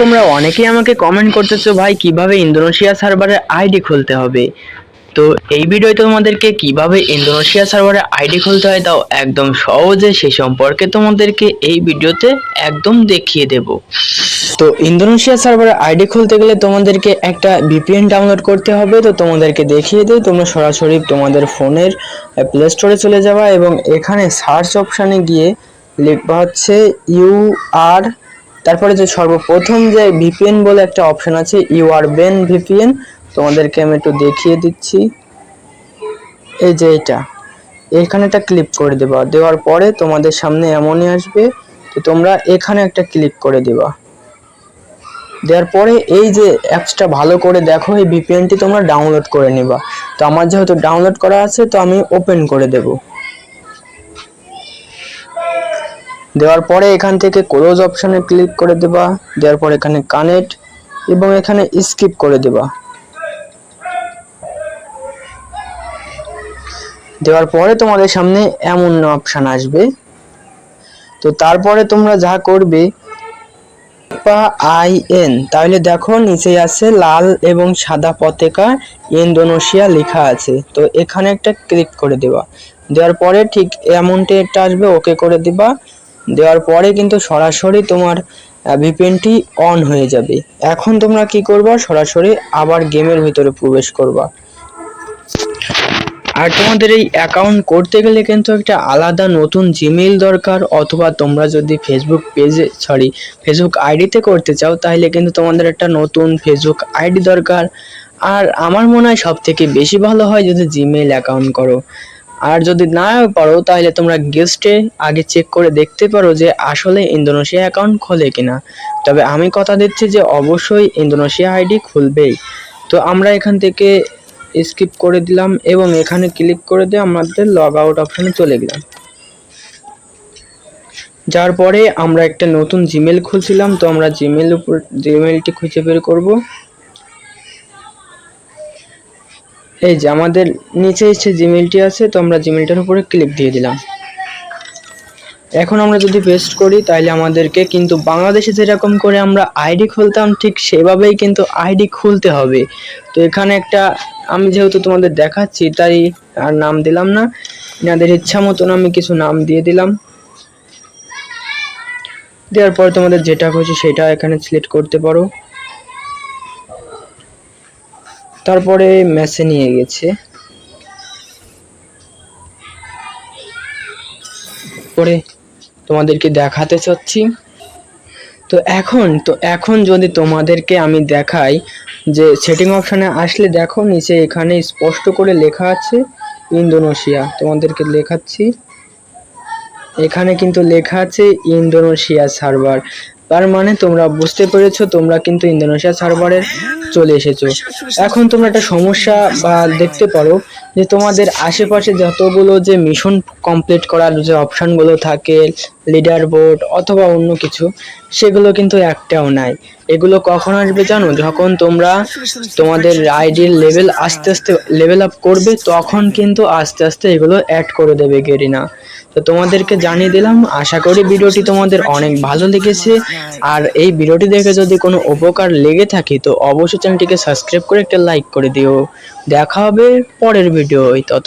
তোমরা অনেকেই আমাকে কমেন্ট করতেছো, ভাই, কীভাবে ইন্দোনেশিয়া সার্ভারে আইডি খুলতে হবে? তো এই ভিডিওতে তোমাদেরকে কীভাবে ইন্দোনেশিয়া সার্ভারে আইডি খুলতে হয়, তাও একদম সহজে সে সম্পর্কে তোমাদেরকে এই ভিডিওতে একদম দেখিয়ে দেব। তো ইন্দোনেশিয়া সার্ভারে আইডি খুলতে গেলে তোমাদেরকে একটা ভিপিএন ডাউনলোড করতে হবে। তো তোমাদেরকে দেখিয়ে দিই, তোমরা সরাসরি তোমাদের ফোনের প্লে স্টোরে চলে যাবা এবং এখানে সার্চ অপশানে গিয়ে লিখবা হচ্ছে ইউ আর তারপরে যে সর্বপ্রথম যে ভিপিএন বলে একটা অপশন আছে ইউ আর বেন ভিপিএন তোমাদেরকে আমি একটু দেখিয়ে দিচ্ছি। এই যে এটা, এখানে একটা ক্লিক করে দেবা। দেওয়ার পরে তোমাদের সামনে এমনই আসবে তো তোমরা এখানে একটা ক্লিক করে দিবা। দেওয়ার পরে এই যে অ্যাপসটা ভালো করে দেখো, এই ভিপিএনটি তোমরা ডাউনলোড করে নিবা। তো আমার যেহেতু ডাউনলোড করা আছে, তো আমি ওপেন করে দেব। দেওয়ার পরে এখান থেকে ক্লোজ অপশনে ক্লিক করে দেবা। দেওয়ার পর এখানে কানেক্ট এবং এখানে স্কিপ করে দেবা। দেওয়ার পরে তোমাদের সামনে এমন অপশন আসবে। তো তারপরে তোমরা যা করবে আই এন তাহলে দেখো নিচে আছে লাল এবং সাদা পতাকা, ইন্দোনেশিয়া লেখা আছে। তো এখানে একটা ক্লিক করে দেবা। দেওয়ার পরে ঠিক এমনটি একটা আসবে, ওকে করে দিবা। দেওয়ার পরে কিন্তু সরাসরি তোমার ভিপিএনটি অন হয়ে যাবে। এখন তোমরা কি করবা? সরাসরি আবার গেমের ভিতরে প্রবেশ করবা। আর তোমাদের এই অ্যাকাউন্ট করতে গেলে কিন্তু একটা আলাদা নতুন জিমেইল দরকার, অথবা তোমরা যদি ফেসবুক পেজে সরি ফেসবুক আইডিতে করতে চাও, তাহলে কিন্তু তোমাদের একটা নতুন ফেসবুক আইডি দরকার। আর আমার মনে হয় সব থেকে বেশি ভালো হয় যদি জিমেইল অ্যাকাউন্ট করো। আর যদি না পারো, তাহলে তোমরা গেস্টে আগে চেক করে দেখতে পারো যে আসলে ইন্দোনেশিয়া অ্যাকাউন্ট খোলে কিনা। তবে আমি কথা দিচ্ছি যে অবশ্যই ইন্দোনেশিয়া আইডি খুলবেই। তো আমরা এখান থেকে স্কিপ করে দিলাম এবং এখানে ক্লিক করে দিয়ে আমাদের লগ আউট অপশানে চলে গেলাম। যার পরে আমরা একটা নতুন জিমেল খুলছিলাম, তো আমরা জিমেল উপর জিমেলটি খুঁজে বের করব। এই যে আমাদের নিচে এসে জিমেলটি আছে, তো আমরা জিমেলটার উপরে ক্লিক দিয়ে দিলাম। এখন আমরা যদি পেস্ট করি, তাহলে আমাদেরকে কিন্তু বাংলাদেশে যেরকম করে আমরা আইডি খুলতাম, ঠিক সেভাবেই কিন্তু আইডি খুলতে হবে। তো এখানে একটা, আমি যেহেতু তোমাদের দেখাচ্ছি, তাই আর নাম দিলাম না। এনাদের ইচ্ছা মতন আমি কিছু নাম দিয়ে দিলাম। দেওয়ার পর তোমাদের যেটা খুশি সেটা এখানে সিলেক্ট করতে পারো। তারপরে ম্যাসে নিয়ে গেছে। পরে তোমাদেরকে দেখাতে চাচ্ছি। তো এখন তো এখন যদি তোমাদেরকে আমি দেখাই যে সেটিং অপশানে আসলে দেখো, নিচে এখানে স্পষ্ট করে লেখা আছে ইন্দোনেশিয়া। তোমাদেরকে লেখাচ্ছি। এখানে কিন্তু লেখা আছে ইন্দোনেশিয়া সার্ভার তার মানে তোমরা বুঝতে পেরেছ, তোমরা কিন্তু ইন্দোনেশিয়া সার্ভারে চলে এসেছ। এখন তোমরা একটা সমস্যা বা দেখতে পারো যে তোমাদের আশেপাশে যতগুলো যে মিশন কমপ্লিট করার যে অপশানগুলো থাকে লিডার বোর্ড অথবা অন্য কিছু, সেগুলো কিন্তু একটাও নাই। এগুলো কখন আসবে জানো? যখন তোমরা তোমাদের আইডির লেভেল আস্তে আস্তে লেভেল আপ করবে, তখন কিন্তু আস্তে আস্তে এগুলো অ্যাড করে দেবে গেরিনা। তো তোমাদেরকে জানিয়ে দিলাম, আশা করি ভিডিওটি তোমাদের অনেক ভালো লেগেছে। আর এই ভিডিওটি দেখে যদি কোনো উপকার লেগে থাকে, তো অবশ্যই চ্যানেলটিকে সাবস্ক্রাইব করে একটা লাইক করে দিও। দেখা হবে পরের ভিডিও তত